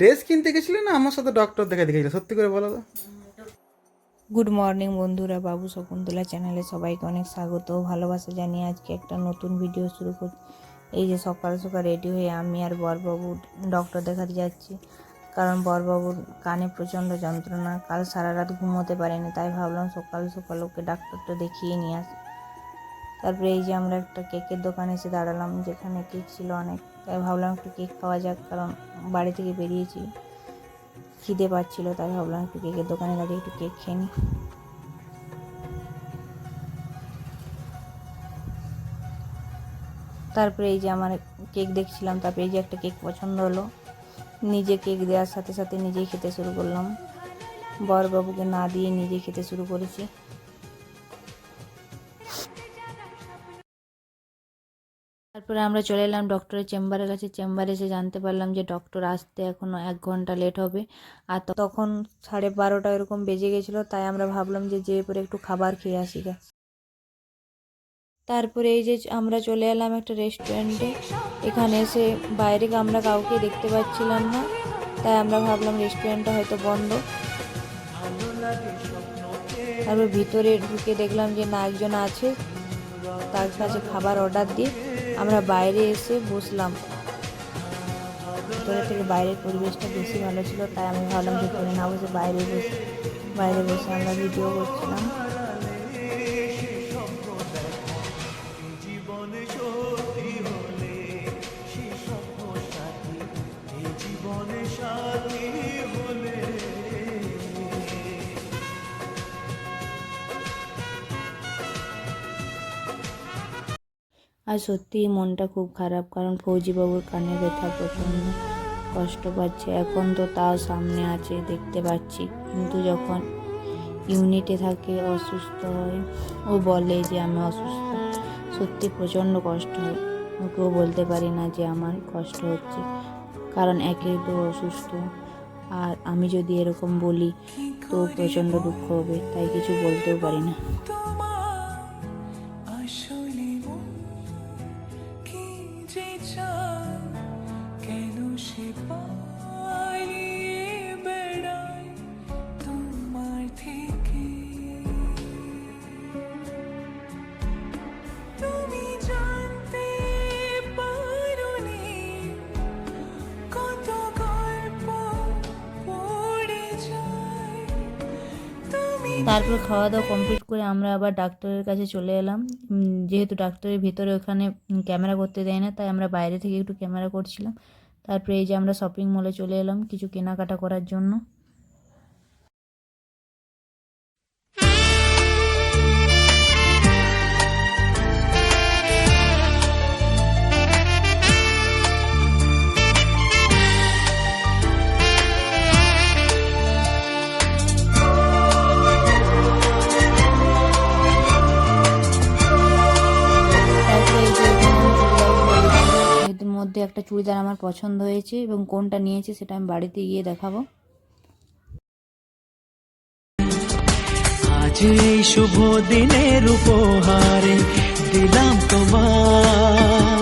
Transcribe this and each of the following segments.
Dress কিনতে গেছিলে না আমার সাথে ডক্টর দেখা দেখেছিলে সত্যি করে বলো তো। গুড মর্নিং বন্ধুরা, বাবু শকুন্তলা চ্যানেলে সবাইকে অনেক স্বাগত। ভালোবাসা জানিয়ে আজকে একটা নতুন ভিডিও শুরু করি এই যে সকাল সকাল রেডি হয়ে আমি আর বরবাবু ডক্টর দেখাতে যাচ্ছি। কারণ বরবাবুর কানে প্রচণ্ড যন্ত্রণা, কাল সারা রাত ঘুমোতে পারেনি, তাই ভাবলাম সকাল সকাল ওকে ডাক্তারটা দেখিয়ে নিয়ে আসি। তারপরে এই যে আমরা একটা কেকের দোকানে এসে দাঁড়ালাম, যেখানে কেক ছিল অনেক। তাই ভাবলাম একটু কেক খাওয়া যাক, কারণ বাড়ি থেকে বেরিয়েছি। খিদে পাচ্ছিল, তাই ভাবলাম একটু কেকের দোকানে দাঁড়িয়ে একটু কেক খেয়ে নিই তারপরে এই যে আমার কেক দেখছিলাম, তারপরে এই যে একটা কেক পছন্দ হলো। নিজে কেক দেওয়ার সাথে সাথে নিজেই খেতে শুরু করলাম। বরবাবুকে না দিয়ে নিজে খেতে শুরু করেছি। তারপরে আমরা চলে এলাম ডক্টরের চেম্বারের কাছে। চেম্বারে এসে জানতে পারলাম যে ডক্টর আসতে এখনও এক ঘণ্টা লেট হবে। আর তখন সাড়ে বারোটা এরকম বেজে গেছিল, তাই আমরা ভাবলাম যে যেয়ে পরে একটু খাবার খেয়ে আসি গা। তারপরে এই যে আমরা চলে এলাম একটা রেস্টুরেন্টে এখানে এসে বাইরে আমরা কাউকে দেখতে পাচ্ছিলাম না, তাই আমরা ভাবলাম রেস্টুরেন্টটা হয়তো বন্ধ। তারপর ভিতরে ঢুকে দেখলাম যে না একজন আছে, তার কাছে খাবার অর্ডার দিয়ে আমরা বাইরে এসে বসলাম। ভিতরে থেকে বাইরের পরিবেশটা বেশি ভালো ছিল, তাই আমি ভাবলাম ভিতরে না বসে বাইরে বসে। বাইরে বসে আমরা ভিডিও করছিলাম। আর সত্যিই মনটা খুব খারাপ, কারণ ফৌজিবাবুর কানে ব্যথা প্রচণ্ড কষ্ট পাচ্ছে। এখন তো তাও সামনে আছে, দেখতে পাচ্ছি। কিন্তু যখন ইউনিটে থাকে, অসুস্থ হয়, ও বলে যে আমি অসুস্থ। সত্যি প্রচণ্ড কষ্ট হয়। ওকেও বলতে পারি না যে আমার কষ্ট হচ্ছে, কারণ একে তো অসুস্থ। আর আমি যদি এরকম বলি, তো প্রচণ্ড দুঃখ হবে, তাই কিছু বলতেও পারি না। যে চায় কেন সে পালিয়ে তারপর খাওয়া দাওয়া কমপ্লিট করে আমরা আবার ডাক্তারের কাছে চলে এলাম। যেহেতু ডাক্তারের ভিতরে ওখানে ক্যামেরা করতে দেয় না, তাই আমরা বাইরে থেকে একটু ক্যামেরা করছিলাম। তারপরে এই যে আমরা শপিং মলে চলে এলাম কিছু কেনাকাটা করার জন্য। মধ্যে একটা চুড়িদার আমার পছন্দ হয়েছে এবং কোনটা নিয়েছে সেটা আমি বাড়িতে গিয়ে দেখাবো। আজ শুভ দিনের উপহারে দিলাম তোমার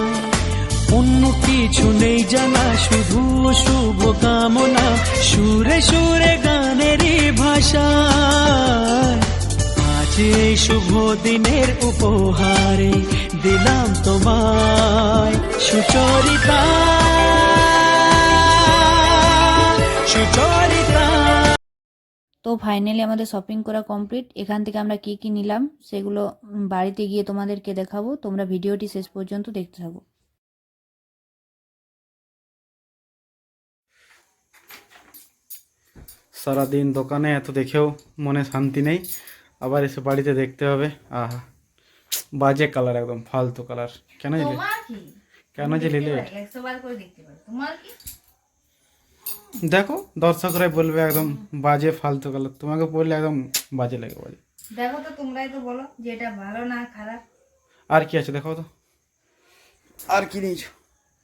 অন্য কিছু নেই জানা, শুধু শুভ কামনা। সুরে সুরে গানেরই ভাষা। আজ শুভ দিনের উপহারে দিলাম তোমায়। সুচরিতা সুচরিতা। তো ফাইনালি আমাদের শপিং করা কমপ্লিট এখান থেকে আমরা কি কি নিলাম সেগুলো বাড়িতে গিয়ে তোমাদেরকে দেখাবো। তোমরা ভিডিওটি শেষ পর্যন্ত দেখতে থাকো। সারাদিন দোকানে এত দেখেও মনে শান্তি নেই। আবার এসে বাড়িতে দেখতে হবে। আহা বাজে কালার একদম ফালতু কালার কেন কেন যে নিলে দেখো দর্শকরাই বলবে একদম বাজে ফালতু কালার তোমাকে বললে একদম বাজে লাগে বাজে। দেখো তো তোমরাই তো বলো যে এটা ভালো না খারাপ। আর কি আছে দেখো তো। আর কি নিয়েছো?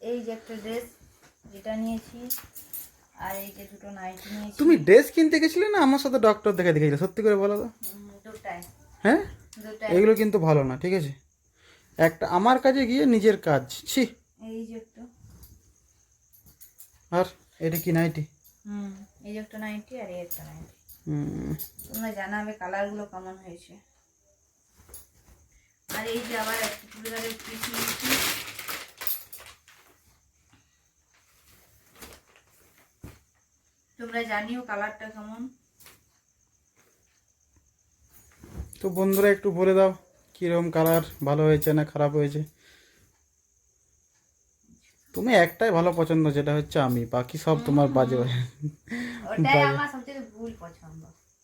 এই যে একটা ড্রেস যেটা নিয়েছি আর এই যে দুটো নাইটি নিয়েছি। তুমি ড্রেস কিনতে গেছিলে না? আমার সাথে ডক্টর দেখা দেখেছিলে সত্যি করে বলো তো। দুটাই। হ্যাঁ? এগুলো কিন্তু ভালো না ঠিক আছে? একটা আমার কাজে গিয়ে নিজের কাজ ছি। এই যে একটা। আর এটা কি নাইটি? হুম এই যে একটা নাইনটি আর এই একটা নাইনটি হুম। তোমরা জানাবে কালারগুলো কেমন হয়েছে। আর এই যে আবার একটা চুড়িদারের পিস নিয়েছি। তোমরা জানিও কালারটা কেমন। তো বন্ধুরা একটু বলে দাও কীরকম কালার ভালো হয়েছে না খারাপ হয়েছে? তুমি একটাই ভালো পছন্দ যেটা হচ্ছে আমি। বাকি সব তোমার বাজে ওটাই আমার সবথেকে ভুল পছন্দ।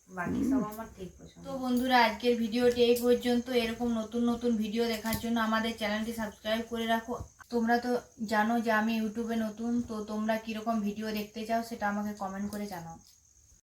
বাকি সব আমার ঠিক পছন্দ। তো বন্ধুরা আজকের ভিডিওটি এই পর্যন্ত। এরকম নতুন নতুন ভিডিও দেখার জন্য আমাদের চ্যানেলটি সাবস্ক্রাইব করে রাখো। তোমরা তো জানো যে আমি ইউটিউবে নতুন তো তোমরা কীরকম ভিডিও দেখতে চাও সেটা আমাকে কমেন্ট করে জানাও।